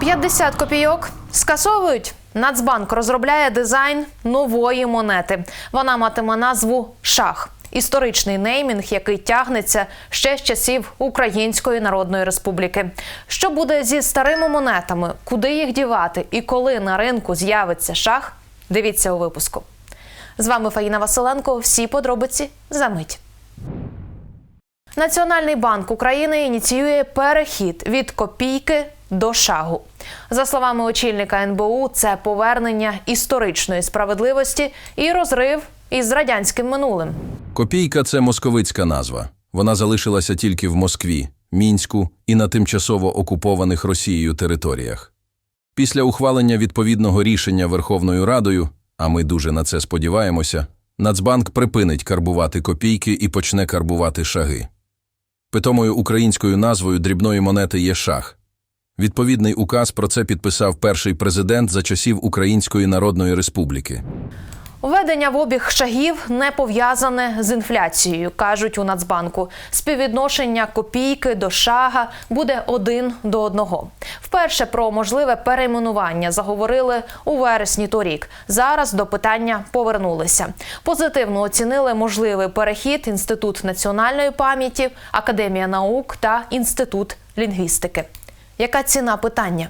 50 копійок скасовують. Нацбанк розробляє дизайн нової монети. Вона матиме назву Шах. Історичний неймінг, який тягнеться ще з часів Української Народної Республіки. Що буде зі старими монетами, куди їх дівати і коли на ринку з'явиться шах? Дивіться у випуску. З вами Фаїна Василенко. Всі подробиці за мить. Національний банк України ініціює перехід від копійки до шагу. За словами очільника НБУ, це повернення історичної справедливості і розрив із радянським минулим. Копійка це московицька назва. Вона залишилася тільки в Москві, Мінську і на тимчасово окупованих Росією територіях. Після ухвалення відповідного рішення Верховною Радою, а ми дуже на це сподіваємося, Нацбанк припинить карбувати копійки і почне карбувати шаги. Питомою українською назвою дрібної монети є шах. Відповідний указ про це підписав перший президент за часів Української Народної Республіки. Введення в обіг шагів не пов'язане з інфляцією, кажуть у Нацбанку. Співвідношення копійки до шага буде один до одного. Вперше про можливе перейменування заговорили у вересні торік. Зараз до питання повернулися. Позитивно оцінили можливий перехід Інститут національної пам'яті, Академія наук та Інститут лінгвістики. Яка ціна питання?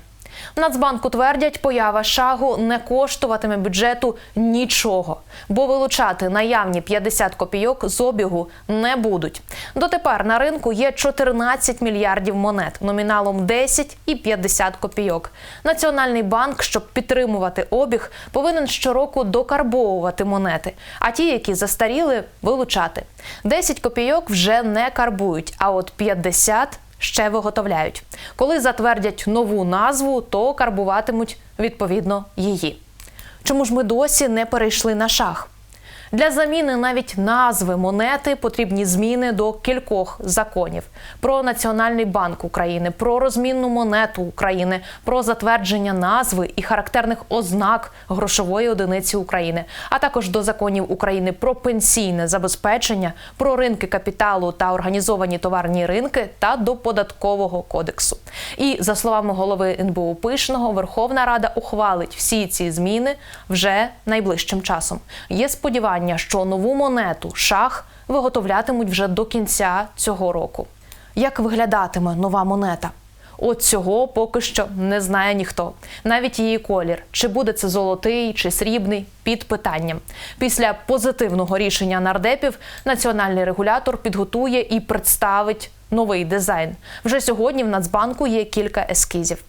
В Нацбанку твердять, поява шагу не коштуватиме бюджету нічого, бо вилучати наявні 50 копійок з обігу не будуть. Дотепер на ринку є 14 мільярдів монет номіналом 10 і 50 копійок. Національний банк, щоб підтримувати обіг, повинен щороку докарбовувати монети, а ті, які застаріли, вилучати. 10 копійок вже не карбують, а от 50 ще виготовляють. Коли затвердять нову назву, то карбуватимуть відповідно її. Чому ж ми досі не перейшли на шах? Для заміни навіть назви монети потрібні зміни до кількох законів: про Національний банк України, про розмінну монету України, про затвердження назви і характерних ознак грошової одиниці України, а також до законів України про пенсійне забезпечення, про ринки капіталу та організовані товарні ринки та до податкового кодексу. І за словами голови НБУ Пишного, Верховна Рада ухвалить всі ці зміни вже найближчим часом. Є сподівання, що нову монету шах виготовлятимуть вже до кінця цього року. Як виглядатиме нова монета? От цього поки що не знає ніхто. Навіть її колір, чи буде це золотий чи срібний, під питанням. Після позитивного рішення нардепів національний регулятор підготує і представить новий дизайн. Вже сьогодні в Нацбанку є кілька ескізів.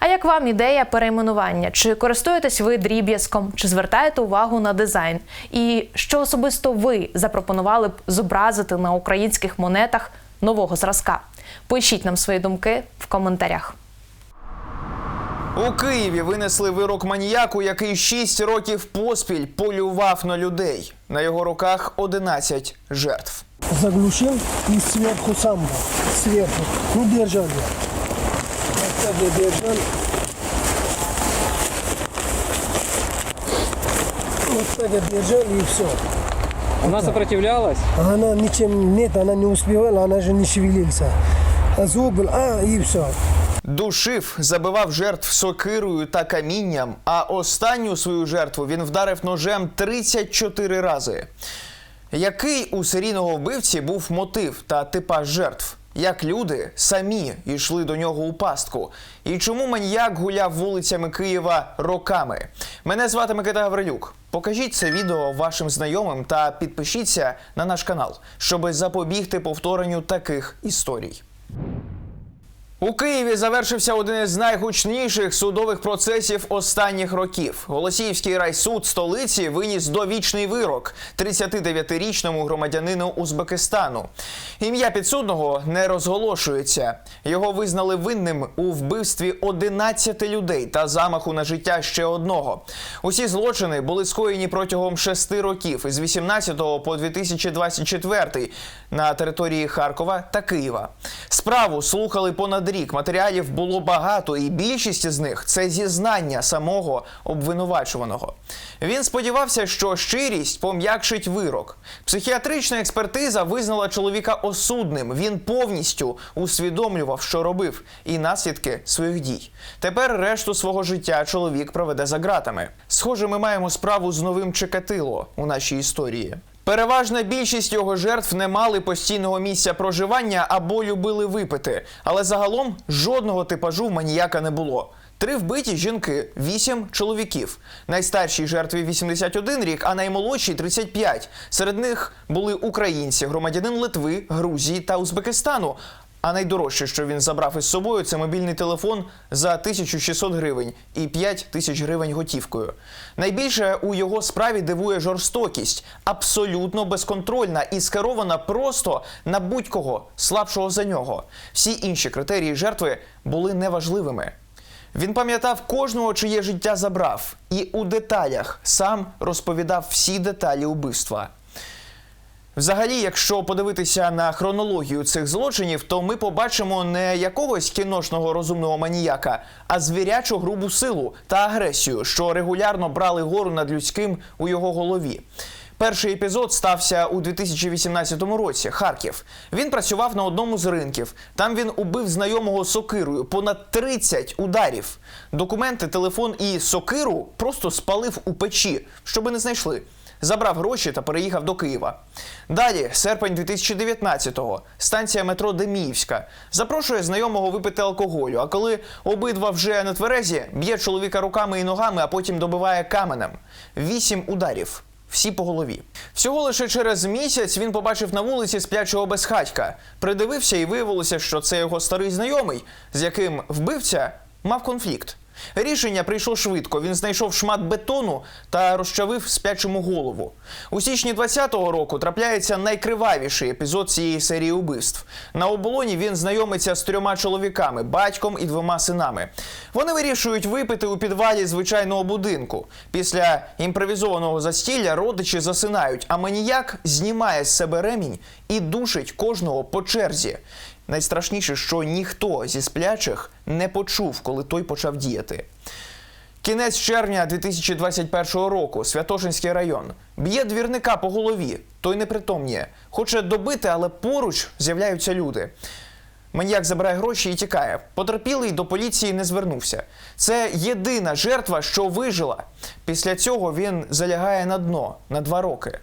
А як вам ідея перейменування? Чи користуєтесь ви дріб'язком, чи звертаєте увагу на дизайн? І що особисто ви запропонували б зобразити на українських монетах нового зразка? Пишіть нам свої думки в коментарях. У Києві винесли вирок маніяку, який 6 років поспіль полював на людей. На його руках 11 жертв. заглушил и сверху сам был, сверху. Ну, держал я. Так я. Вот так я держал и все. Она сопротивлялась? Она ничем нет, она не успевала, она же не шевелился. А звук был, а, и все. Душив, забивав жертв сокирою та камінням, а останню свою жертву він вдарив ножем 34 рази. Який у серійного вбивці був мотив та типаж жертв? Як люди самі йшли до нього у пастку? І чому маньяк гуляв вулицями Києва роками? Мене звати Микита Гаврилюк. Покажіть це відео вашим знайомим та підпишіться на наш канал, щоб запобігти повторенню таких історій. У Києві завершився один із найгучніших судових процесів останніх років. Голосіївський райсуд столиці виніс довічний вирок 39-річному громадянину Узбекистану. Ім'я підсудного не розголошується. Його визнали винним у вбивстві 11 людей та замаху на життя ще одного. Усі злочини були скоєні протягом шести років із 18 по 2024 на території Харкова та Києва. Справу слухали понад рік матеріалів було багато, і більшість з них це зізнання самого обвинувачуваного. Він сподівався, що щирість пом'якшить вирок. Психіатрична експертиза визнала чоловіка осудним. Він повністю усвідомлював, що робив, і наслідки своїх дій. Тепер решту свого життя чоловік проведе за ґратами. Схоже, ми маємо справу з новим Чекатило у нашій історії. Переважна більшість його жертв не мали постійного місця проживання або любили випити, але загалом жодного типажу в маніяка не було. Три вбиті жінки, вісім чоловіків. Найстаршій жертві 81 рік, а наймолодшій 35. Серед них були українці, громадянин Литви, Грузії та Узбекистану. А найдорожче, що він забрав із собою, це мобільний телефон за 1600 гривень і 5 тисяч гривень готівкою. Найбільше у його справі дивує жорстокість, абсолютно безконтрольна і скерована просто на будь-кого слабшого за нього. Всі інші критерії жертви були неважливими. Він пам'ятав кожного, чиє життя забрав, і у деталях сам розповідав всі деталі убивства. Взагалі, якщо подивитися на хронологію цих злочинів, то ми побачимо не якогось кіношного розумного маніяка, а звірячу грубу силу та агресію, що регулярно брали гору над людським у його голові. Перший епізод стався у 2018 році. Харків. Він працював на одному з ринків. Там він убив знайомого сокирою понад 30 ударів. Документи, телефон і сокиру просто спалив у печі, щоби не знайшли. Забрав гроші та переїхав до Києва. Далі, серпень 2019-го, станція метро Деміївська. Запрошує знайомого випити алкоголю. А коли обидва вже на тверезі, б'є чоловіка руками і ногами, а потім добиває каменем. Вісім ударів. Всі по голові. Всього лише через місяць він побачив на вулиці сплячого безхатька. Придивився і виявилося, що це його старий знайомий, з яким вбивця мав конфлікт. Рішення прийшло швидко. Він знайшов шмат бетону та розчавив спячому голову. У січні 20-го року трапляється найкривавіший епізод цієї серії убивств. На оболоні він знайомиться з трьома чоловіками, батьком і двома синами. Вони вирішують випити у підвалі звичайного будинку. Після імпровізованого застілля родичі засинають, а маніяк знімає з себе ремінь і душить кожного по черзі. Найстрашніше, що ніхто зі сплячих не почув, коли той почав діяти. Кінець червня 2021 року, Святошинський район. Б'є двірника по голові, той непритомніє. Хоче добити, але поруч з'являються люди. Маньяк забирає гроші і тікає. Потерпілий до поліції не звернувся. Це єдина жертва, що вижила. Після цього він залягає на дно на два роки.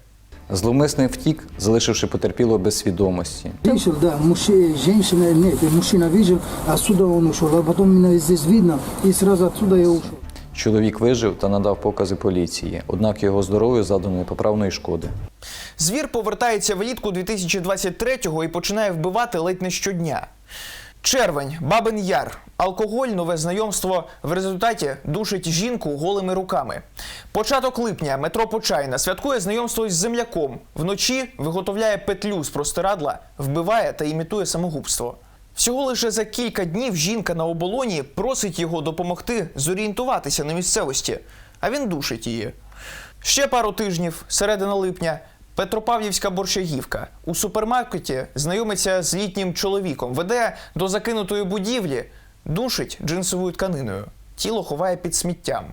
Зловмисний втік, залишивши потерпілого без свідомості. Вышел, да, мужчина, женщина, нет, мужчина вышел, отсюда он ушел, а потом меня здесь видно, и сразу отсюда я ушел. Чоловік вижив та надав покази поліції, однак його здоров'ю завдано непоправної шкоди. Звір повертається влітку 2023-го і починає вбивати ледь не щодня. Червень, Бабин Яр, алкоголь, нове знайомство. В результаті душить жінку голими руками. Початок липня метро Почайна святкує знайомство із земляком. Вночі виготовляє петлю з простирадла, вбиває та імітує самогубство. Всього лише за кілька днів жінка на оболоні просить його допомогти зорієнтуватися на місцевості, а він душить її. Ще пару тижнів, середина липня, Петропавлівська борщагівка. У супермаркеті знайомиться з літнім чоловіком, веде до закинутої будівлі, душить джинсовою тканиною. Тіло ховає під сміттям.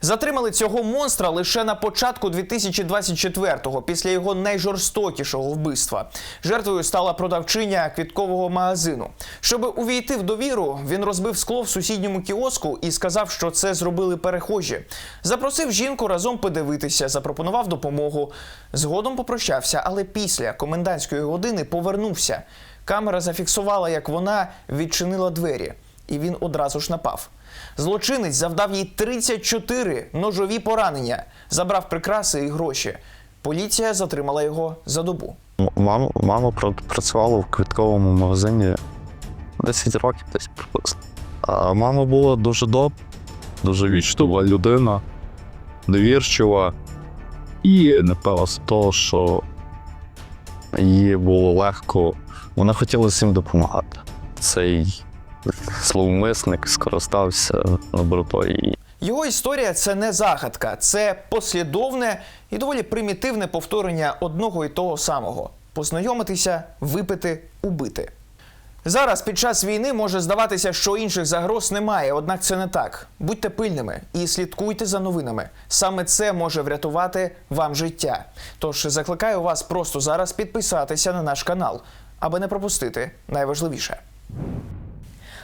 Затримали цього монстра лише на початку 2024-го, після його найжорстокішого вбивства. Жертвою стала продавчиня квіткового магазину. Щоби увійти в довіру, він розбив скло в сусідньому кіоску і сказав, що це зробили перехожі. Запросив жінку разом подивитися, запропонував допомогу. Згодом попрощався, але після комендантської години повернувся. Камера зафіксувала, як вона відчинила двері, і він одразу ж напав. Злочинець завдав їй 34 ножові поранення, забрав прикраси і гроші. Поліція затримала його за добу. Мама, мама працювала в квітковому магазині 10 років десь приблизно. А мама була дуже добра, дуже вічлива людина, довірчива і напевно з того, що їй було легко. Вона хотіла всім допомагати. Цей зловмисник скористався добротою. Його історія це не загадка, це послідовне і доволі примітивне повторення одного і того самого: познайомитися, випити, убити. Зараз під час війни може здаватися, що інших загроз немає, однак це не так. Будьте пильними і слідкуйте за новинами. Саме це може врятувати вам життя. Тож закликаю вас просто зараз підписатися на наш канал, аби не пропустити найважливіше.